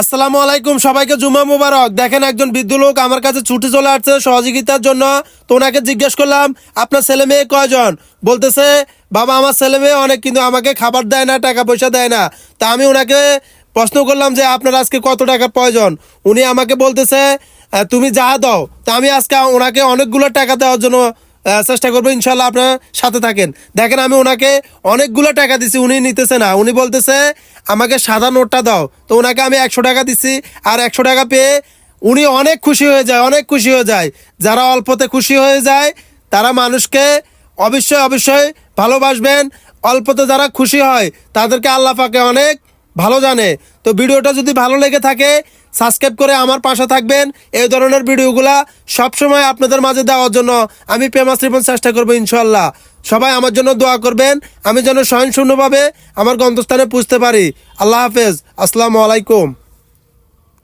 আসসালামু আলাইকুম, সবাইকে জুমা মুবারক। দেখেন একজন বৃদ্ধ লোক আমার কাছে ছুটি চলে আসছে সহযোগিতার জন্য। তো ওনাকে জিজ্ঞেস করলাম, আপনার ছেলে মেয়ে কয়জন? বলতেছে, বাবা, আমার ছেলে মেয়ে অনেক, কিন্তু আমাকে খাবার দেয় না, টাকা পয়সা দেয় না। তা আমি ওনাকে প্রশ্ন করলাম যে, আপনার আজকে কত টাকা প্রয়োজন? উনি আমাকে বলতেছে তুমি যা দাও। তা আমি আজকে ওনাকে অনেকগুলো টাকা দেওয়ার জন্য চেষ্টা করব ইনশাল্লাহ আপনার সাথে থাকেন। দেখেন আমি ওনাকে অনেকগুলো টাকা দিছি, উনি নিতেছে না। উনি বলতেছে, আমাকে সাদা নোটটা দাও। তো ওনাকে আমি একশো টাকা দিছি, আর একশো টাকা পেয়ে উনি অনেক খুশি হয়ে যায়, অনেক খুশি হয়ে যায়। যারা অল্পতে খুশি হয়ে যায়, তারা মানুষকে অবশ্যই অবশ্যই ভালোবাসবেন। অল্পতে যারা খুশি হয়, তাদেরকে আল্লাহ পাকে অনেক ভালো জানে। তো ভিডিওটা যদি ভালো লেগে থাকে সাবস্ক্রাইব করে আমার পাশে থাকবেন। এই ধরনের ভিডিওগুলা সবসময় আপনাদের মাঝে দেওয়ার জন্য আমি প্রেমাস রিপন চেষ্টা করব ইনশাল্লাহ সবাই আমার জন্য দোয়া করবেন। আমি যেন স্বয়ংশূন্যভাবে আমার গন্তস্থানে পুষতে পারি। আল্লাহ হাফেজ। আসসালামু আলাইকুম।